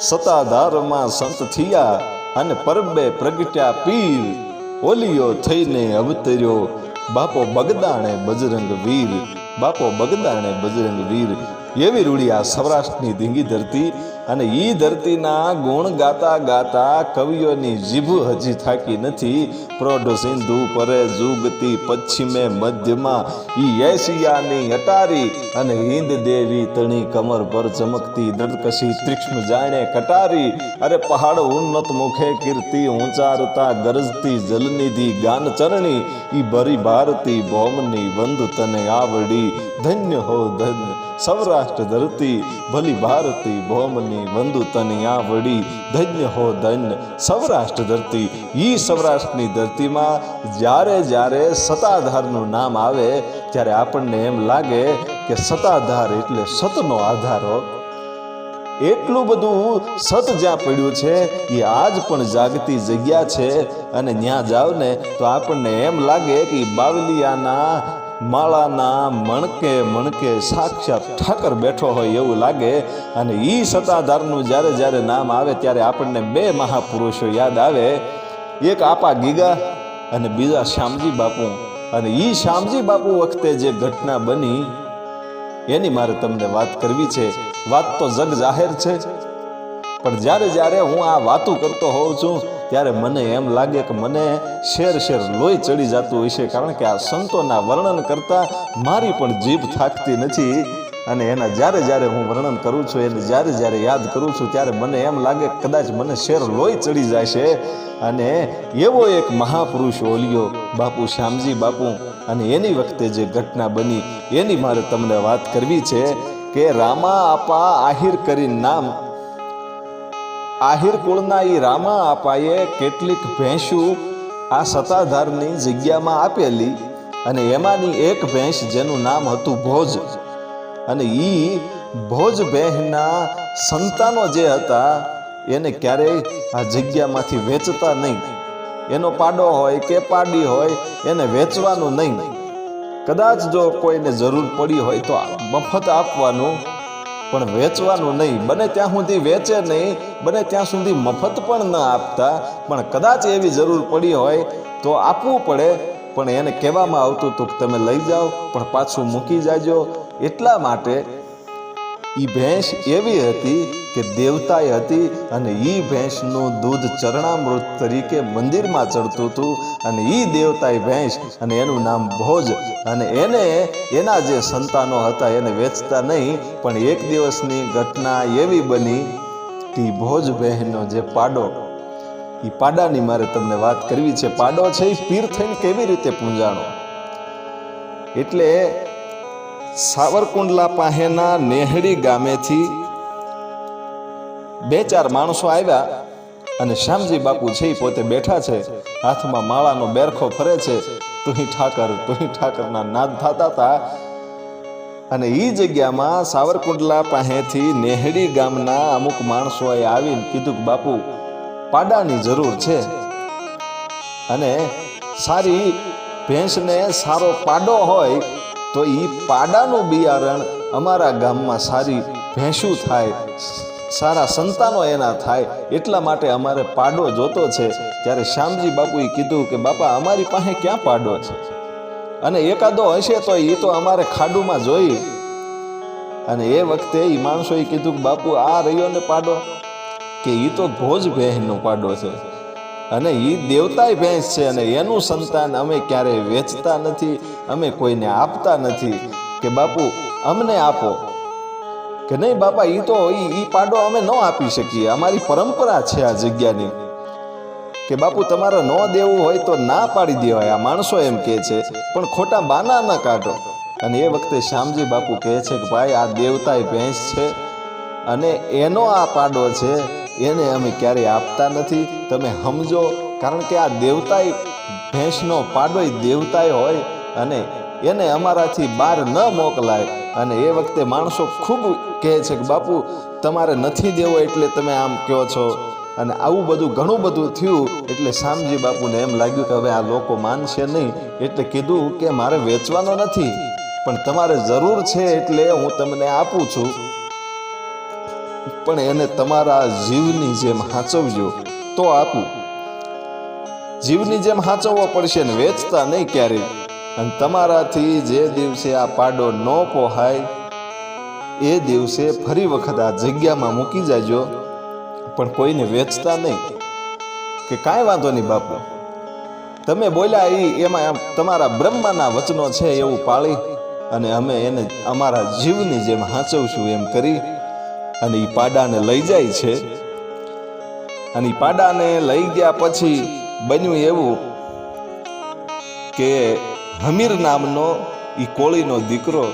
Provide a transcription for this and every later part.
સતાધારમાં સંત થયા અને પરબે પ્રગટ્યા પીર. ઓલિયો થઈને અવતર્યો. બાપો બગદાણે બજરંગ વીર. બાપો બગદાણે બજરંગ વીર. એવી રૂડી આ સૌરાષ્ટ્રની ધીંગી ધરતી અને ઈ ધરતીના ગુણ ગાતા ગાતા કવિઓની જીભ હજી થાકી નથી. પ્રોઢ સિંધુ પરે જુગતી પશ્ચિમે મધ્યમાં, ઈ એશિયાની અટારી અને હિન્દ દેવી તણી કમર પર ચમકતી દર્દકશી ત્રિક્ષ્મ જાણે કટારી. અરે પહાડ ઉન્નત મુખે કીર્તિ ઊંચારતા ગરજતી જલનિધિ ગાન ચરણી. ઈ ભરી ભારતી ભૌમની વંદ તને આવડી. ધન્ય હો ધન્ય સૌરાષ્ટ્ર ધરતી, ભલી ભારતી ભૌમની વંદુ તને આવડી ધન્ય હો ધન્ય. સૌરાષ્ટ્ર ધરતી, ઈ સૌરાષ્ટ્રની ધરતીમાં જ્યારે જ્યારે સતાધારનું નામ આવે, ત્યારે આપણને એમ લાગે કે સતાધાર એટલે સતનો આધાર એટલું બધું સત જ્યાં પડ્યું છે એ આજ પણ જાગતી જગ્યા છે. અને ત્યાં જાવ ને તો આપણને એમ લાગે કે બાવલિયાના માળાના મણકે મણકે સાક્ષાત ઠાકર બેઠો હોય એવું લાગે અને ઈ સતાધારનું જ્યારે જ્યારે નામ આવે ત્યારે આપણને બે મહાપુરુષો યાદ આવે. એક આપા ગીગા અને બીજા શ્યામજી બાપુ. અને ઈ શ્યામજી બાપુ વખતે જે ઘટના બની, એની મારે તમને વાત કરવી છે. વાત તો જગ જાહેર છે. પણ જ્યારે જ્યારે હું આ વાતો કરતો હોઉં છું ત્યારે મને એમ લાગે કે મને શેર શેર લોહી ચડી જતું હશે, કારણ કે આ સંતોના વર્ણન કરતાં મારી પણ જીભ થાકતી નથી. અને એના જ્યારે જ્યારે હું વર્ણન કરું છું, એને જ્યારે જ્યારે યાદ કરું છું, ત્યારે મને એમ લાગે કદાચ મને શેર લોહી ચડી જશે. અને એવો એક મહાપુરુષ ઓલિયો, બાપુ શ્યામજી બાપુ, અને એની વખતે જે ઘટના બની, એની મારે તમને વાત કરવી છે કે રામા આપા આહિર કરી નામ આહિર કુળના એ રામા આપાએ કેટલીક ભેંસું આ સત્તાધારની જગ્યામાં આપેલી અને એમાંની એક ભેંસ જેનું નામ હતું ભોજ. અને ઈ ભોજ બહેનના સંતાનો જે હતા, એને ક્યારેય આ જગ્યામાંથી વેચતા નહીં. એનો પાડો હોય કે પાડી હોય, એને વેચવાનું નહીં. કદાચ જો કોઈને જરૂર પડી હોય તો મફત આપવાનું પણ વેચવાનું નહીં. બને ત્યાં સુધી વેચે નહીં. બને ત્યાં સુધી મફત પણ ન આપતા. પણ કદાચ એવી જરૂર પડી હોય તો આપવું પડે. પણ એને કહેવામાં આવતું હતું કે તમે લઈ જાઓ, પણ પાછું મૂકી જાજો. એટલા માટે ઈ ભેંસ એવી હતી કે દેવતાએ હતી અને ઈ ભેંસનું દૂધ ચરણામૃત તરીકે મંદિરમાં ચડતું હતું. અને ઈ દેવતાએ ભેંસ અને એનું નામ ભોજ અને એને એના જે સંતાનો હતા એને વેચતા નહીં, પણ એક દિવસની ઘટના એવી બની કે ભોજ બહેનનો જે પાડો એ પાડાની મારે તમને વાત કરવી છે. પાડો છે એ પીર થઈને કેવી રીતે પૂંજાણો? એટલે સાવરકુંડલા પાસેના નેહડી ગામેથી બે ચાર માણસો આવ્યા અને શ્યામજી બાપુ છે એ પોતે બેઠા છે, હાથમાં માળાનો બેરખો ફરે છે, તુહી ઠાકર, તુહી ઠાકરના નાદ થતા હતા અને એ જગ્યામાં સાવરકુંડલા પાસેથી નેહડી ગામના અમુક માણસોએ આવીને કીધું કે બાપુ, પાડાની જરૂર છે. અને સારી ભેંસને સારો પાડો હોય તો એ પાડાનું બિયારણ અમારા ગામમાં સારી ભેંસું થાય, સારા સંતાનો એના થાય, એટલા માટે અમારે પાડો જોતો છે. ત્યારે શ્યામજી બાપુએ કીધું કે, બાપા, અમારી પાસે ક્યાં પાડો છે? અને એકાદો હશે તો એ તો અમારે ખાડુમાં જોઈ. અને એ વખતે એ માણસોએ કીધું કે, બાપુ, આ રહ્યો ને પાડો. કે એ તો ભોજ બહેનનો પાડો છે. અને એ દેવતાય ભેંસ છે અને એનું સંતાન અમે ક્યારેય વેચતા નથી, અમે કોઈને આપતા નથી કે બાપુ, અમને આપો. કે નહીં બાપા એ તો એ પાડો અમે ન આપી શકીએ, અમારી પરંપરા છે આ જગ્યાની. કે બાપુ, તમારે ન દેવું હોય તો ના પાડી દેવાય, આ માણસો એમ કહે છે, પણ ખોટા બાના ન કાઢો. અને એ વખતે શ્યામજી બાપુ કહે છે કે ભાઈ, આ દેવતાય ભેંસ છે અને એનો આ પાડો છે એને અમે ક્યારેય આપતા નથી. તમે સમજો, કારણ કે આ દેવતાય ભેંસનો પાડોય દેવતાય હોય અને એને અમારાથી બહાર ન મોકલાય. અને એ વખતે માણસો ખૂબ કહે છે કે, બાપુ, તમારે નથી દેવો એટલે તમે આમ કહો છો. અને આવું બધું ઘણું બધું થયું એટલે શામજી બાપુને એમ લાગ્યું કે, હવે આ લોકો માનશે નહીં. એટલે કીધું કે, મારે વેચવાનો નથી, પણ તમારે જરૂર છે એટલે હું તમને આપું છું. પણ એને તમારા જીવની જેમ હાચવજો, તો આપું. જીવની જેમ હાચવવો પડશે ને વેચતા નહીં ક્યારેય અને તમારાથી જે દિવસે આ પાડો ન પોહાય, એ દિવસે ફરી વખત આ જગ્યામાં મૂકી જાજો. પણ કોઈને વેચતા નહીં. કે કાંઈ વાંધો નહીં બાપુ. તમે બોલ્યા એ એમાં તમારા બ્રહ્માના વચનો છે એવું પાળી અને અમે એને અમારા જીવની જેમ હાચવશું એમ કરી અને એ પાડાને લઈ જાય છે. અને એ પાડાને લઈ ગયા પછી બન્યું એવું કે હમીર નામનો એ કોળીનો દીકરો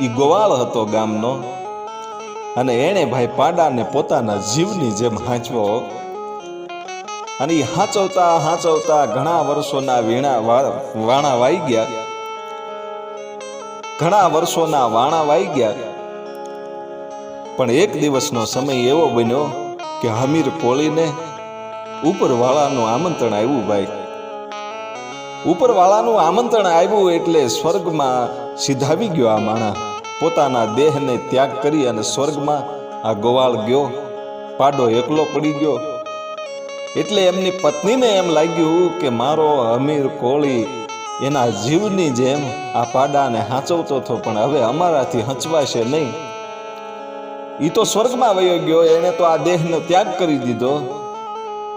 એ ગોવાળ હતો ગામનો. અને એણે ભાઈ પાડાને પોતાના જીવની જેમ હાંચવો. અને એ હાંચવતા હાંચવતા ઘણા વર્ષોના વીણા વાણા વાઈ ગયા. ઘણા વર્ષોના વાણા વાઈ ગયા. પણ એક દિવસનો સમય એવો બન્યો કે હમીર કોળીને ઉપરવાળાનું આમંત્રણ આવ્યું ભાઈ. ઉપરવાળાનું આમંત્રણ આવ્યું એટલે સ્વર્ગમાં સીધાવી ગયો આ માણા પોતાના દેહને ત્યાગ કરી અને સ્વર્ગમાં આ ગોવાળ ગયો. પાડો એકલો પડી ગયો. એટલે એમની પત્નીને એમ લાગ્યું કે મારો અમીર કોળી એના જીવની જેમ આ પાડાને હાંચવતો હતો પણ હવે અમારાથી હંચવાશે નહીં. ઈ તો સ્વર્ગમાં વયો ગયો, એણે તો આ દેહનો ત્યાગ કરી દીધો.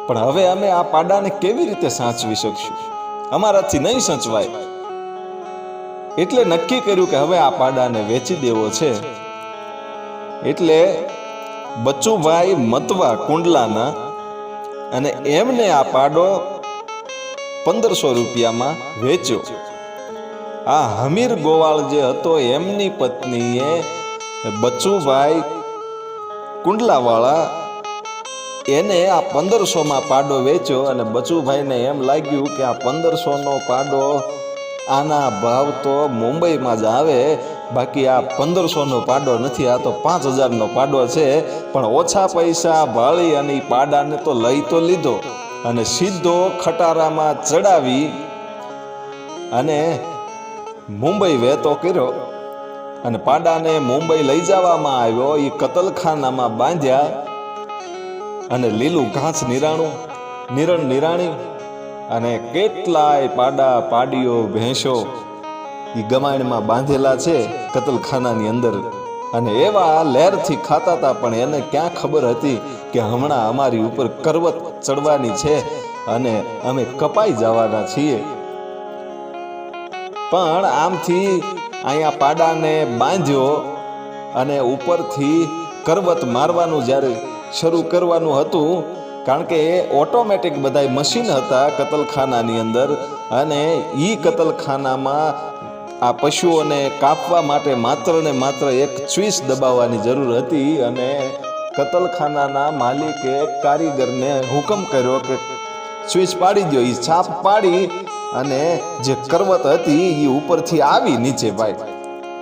પણ હવે અમે આ પાડાને કેવી રીતે સાચવી શકશું? અમારાથી નહીં સચવાય. એટલે નક્કી કર્યું કે હવે આ પાડાને વેચી દેવો છે. એટલે બચુભાઈ મતવા કુંડલાના અને એમને આ પાડો પંદરસો રૂપિયામાં વેચ્યો. આ હમીર ગોવાળ જે હતો, એમની પત્નીએ બચુભાઈ કુંડલાવાળા એને આ પંદરસોમાં પાડો વેચ્યો અને બચુભાઈને એમ લાગ્યું કે આ પંદરસોનો પાડો આના ભાવ તો મુંબઈમાં જ આવે, બાકી આ પંદરસોનો પાડો નથી, આ તો પાંચ હજારનો પાડો છે, પણ ઓછા પૈસા ભાળી અને પાડાને તો લઈ તો લીધો અને સીધો ખટારામાં ચડાવી અને મુંબઈ વહેતો કર્યો. અને પાડાને મુંબઈ લઈ જવામાં આવ્યો. એ કતલખાનામાં બાંધ્યા અને લીલું ઘાસ નિરાણું, નિરણ નિરાણી અને કેટલાય પાડા, પાડીઓ, ભેંસો એ ગમાણમાં બાંધેલા છે કતલખાનાની અંદર. અને એવા લહેરથી ખાતા હતા પણ એને ક્યાં ખબર હતી કે હમણાં અમારી ઉપર કરવત ચડવાની છે અને અમે કપાઈ જવાના છીએ. પણ આમથી અહીંયા પાડાને બાંધ્યો અને ઉપરથી કરવત મારવાનું જ્યારે શરૂ કરવાનું હતું, કારણ કે ઓટોમેટિક બધાય મશીન હતા કતલખાનાની અંદર અને એ કતલખાનામાં આ પશુઓને કાપવા માટે માત્ર ને માત્ર એક સ્વિચ દબાવવાની જરૂર હતી અને કતલખાનાના માલિકે કારીગરને હુકમ કર્યો કે સ્વિચ પાડી દો એ છાપ પાડી અને જે કરવત હતી એ ઉપરથી આવી નીચે ભાઈ.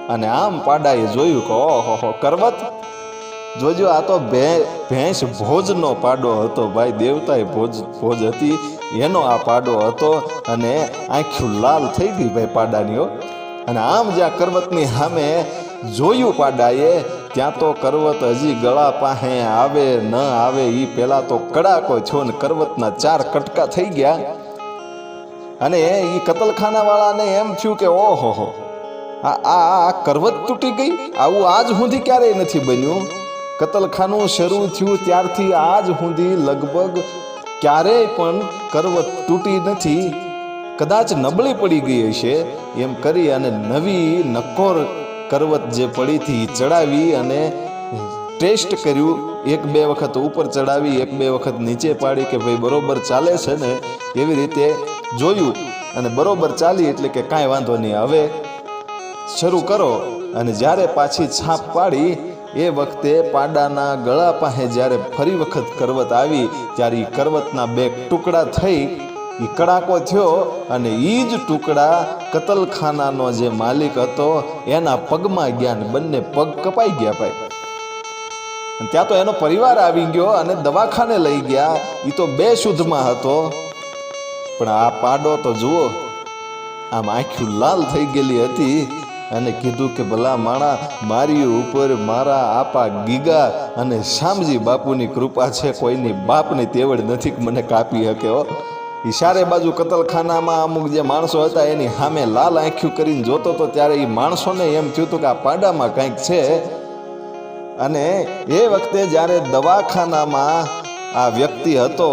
અને આમ પાડાએ જોયું કે, ઓહો કરવત? જોજો, આ તો ભેંસ ભોજનો પાડો હતો ભાઈ, દેવતાએ ભોજ ભોજ હતી, એનો આ પાડો હતો અને આંખ્યું લાલ થઈ ગઈ ભાઈ પાડાનીઓ અને આમ જ્યાં કરવતની સામે જોયું પાડાએ, ત્યાં તો કરવત હજી ગળા પાસે આવે, ન આવે એ પહેલાં તો કડાકો છો ને કરવતના ચાર કટકા થઈ ગયા. અને એ કતલખાનાવાળાને એમ થયું કે ઓહો હો, આ આ કરવત તૂટી ગઈ? આવું આજ સુધી ક્યારેય નથી બન્યું. કતલખાનું શરૂ થયું ત્યારથી આજ સુધી લગભગ ક્યારેય પણ કરવત તૂટી નથી. કદાચ નબળી પડી ગઈ હશે, એમ કરી અને નવી નકોર કરવત જે પડી હતી ચડાવી અને ટેસ્ટ કર્યું. એક બે વખત ઉપર ચડાવી, એક બે વખત નીચે પાડી કે ભાઈ બરોબર ચાલે છે ને, એવી રીતે જોયું અને બરોબર ચાલી એટલે કે કાંઈ વાંધો નહીં. હવે શરૂ કરો અને જ્યારે પાછી છાપ પાડી, એ વખતે પાડાના ગળા પાસે જ્યારે ફરી વખત કરવત આવી, ત્યારે એ કરવતના બે ટુકડા થઈ એ કડાકો થયો અને એ જ ટુકડા કતલખાનાનો જે માલિક હતો, એના પગમાં ગયા ને બંને પગ કપાઈ ગયા ભાઈ. અને ત્યાં તો એનો પરિવાર આવી ગયો અને દવાખાને લઈ ગયા. એ તો બે શુદ્ધમાં હતો. પણ આ પાડો તો જુઓ, આમ આંખ્યું લાલ થઈ ગયેલી હતી અને કીધું કે, ભલા માણા, મારી ઉપર મારા આપા ગીગા અને શામજી બાપુની કૃપા છે, કોઈની બાપની તેવડ નથી મને કાપી શકે હો. ઈશારે બાજુ કતલખાનામાં અમુક જે માણસો હતા, એની સામે લાલ આંખ્યું કરીને જોતો તો ત્યારે એ માણસોને એમ થયું હતું કે, આ પાડામાં કંઈક છે. અને એ વખતે જ્યારે દવાખાનામાં આ વ્યક્તિ હતો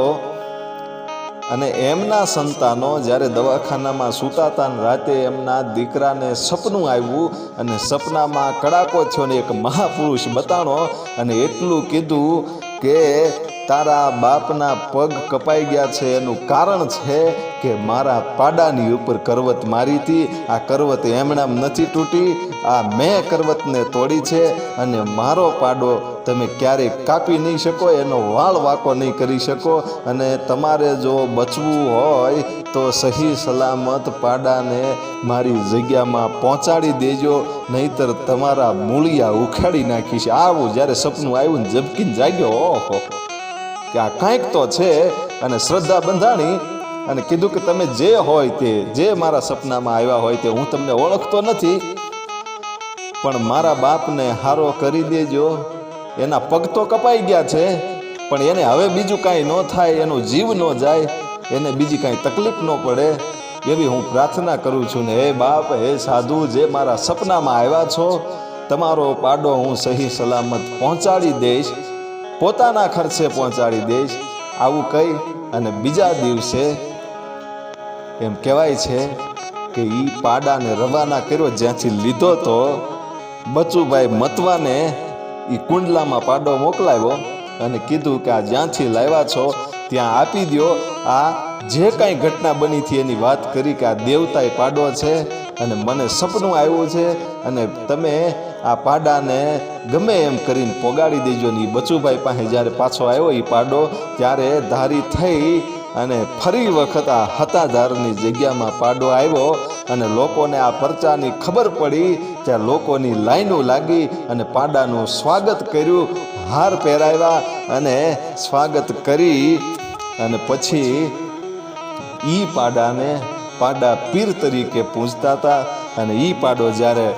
અને એમના સંતાનો જ્યારે દવાખાનામાં સૂતા હતા રાતે એમના દીકરાને સપનું આવ્યું અને સપનામાં કડાકો થયો ને એક મહાપુરુષ બતાણો અને એટલું કીધું કે તારા બાપના પગ કપાઈ ગયા છે, એનું કારણ છે કે મારા પાડાની ઉપર કરવત મારી હતી. આ કરવત એમણામ નથી તૂટી. આ મેં કરવતને તોડી છે અને મારો પાડો તમે ક્યારેય કાપી નહીં શકો, એનો વાળ વાકો નહીં કરી શકો. અને તમારે જો બચવું હોય તો સહી સલામત પાડાને મારી જગ્યામાં પહોંચાડી દેજો, નહીતર તમારા મૂળિયા ઉખાડી નાખીશ આવું જ્યારે સપનું આવ્યું ને ઝબકીને જાગ્યો, ઓહો. કે આ કાંઈક તો છે અને શ્રદ્ધા બંધાણી અને કીધું કે તમે જે હોય તે, જે મારા સપનામાં આવ્યા હોય તે હું તમને ઓળખતો નથી. પણ મારા બાપને હારો કરી દેજો. એના પગ તો કપાઈ ગયા છે, પણ એને હવે બીજું કાંઈ ન થાય, એનો જીવ ન જાય, એને બીજી કાંઈ તકલીફ ન પડે. એવી હું પ્રાર્થના કરું છું ને, હે બાપ, હે સાધુ, જે મારા સપનામાં આવ્યા છો, તમારો પાડો હું સહી સલામત પહોંચાડી દઈશ. પોતાના ખર્ચે પહોંચાડી દઈશ. આવું કહી અને બીજા દિવસે એમ કહેવાય છે કે એ પાડાને રવાના કર્યો. જ્યાંથી લીધો તો બચુભાઈ મતવાને એ કુંડલામાં પાડો મોકલાવ્યો અને કીધું કે આ જ્યાંથી લાવ્યા છો, ત્યાં આપી દો આ જે કાંઈ ઘટના બની હતી એની વાત કરી કે આ દેવતાએ પાડો છે અને મને સપનું આવ્યું છે અને તમે આ પાડાને ગમે એમ કરીને પોગાડી દેજો ને એ બચુભાઈ પાસે જ્યારે પાછો આવ્યો એ પાડો, ત્યારે ધારી થઈ અને ફરી વખત આ હતાધારની જગ્યામાં પાડો આવ્યો અને લોકોને આ પરચાની ખબર પડી, ત્યાં લોકોની લાઈનો લાગી અને પાડાનું સ્વાગત કર્યું, હાર પહેરાવ્યા અને સ્વાગત કરી અને પછી ઈ પાડાને પાડા પીર તરીકે પૂજતા હતા અને ઈ પાડો જ્યારે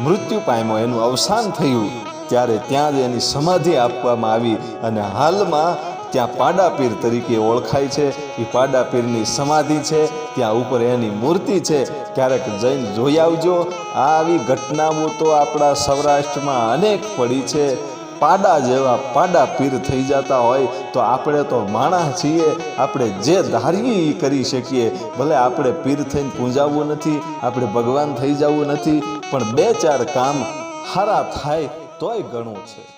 મૃત્યુ પામ્યો, એનું અવસાન થયું. ત્યારે ત્યાં જ એની સમાધિ આપવામાં આવી અને હાલમાં ત્યાં પાડાપીર તરીકે ઓળખાય છે. એ પાડાપીરની સમાધિ છે, ત્યાં ઉપર એની મૂર્તિ છે. ક્યારેક જઈને જોઈ આવજો. આવી ઘટનાઓ તો આપણા સૌરાષ્ટ્રમાં અનેક પડી છે. પાડા જેવા પાડા પીર થઈ જતા હોય તો આપણે તો માણસ છીએ. આપણે જે ધારીએ એ કરી શકીએ. ભલે આપણે પીર થઈને પૂંજાવવું નથી, આપણે ભગવાન થઈ જવું નથી, પણ બે ચાર કામ સારા થાય તોય ઘણું છે.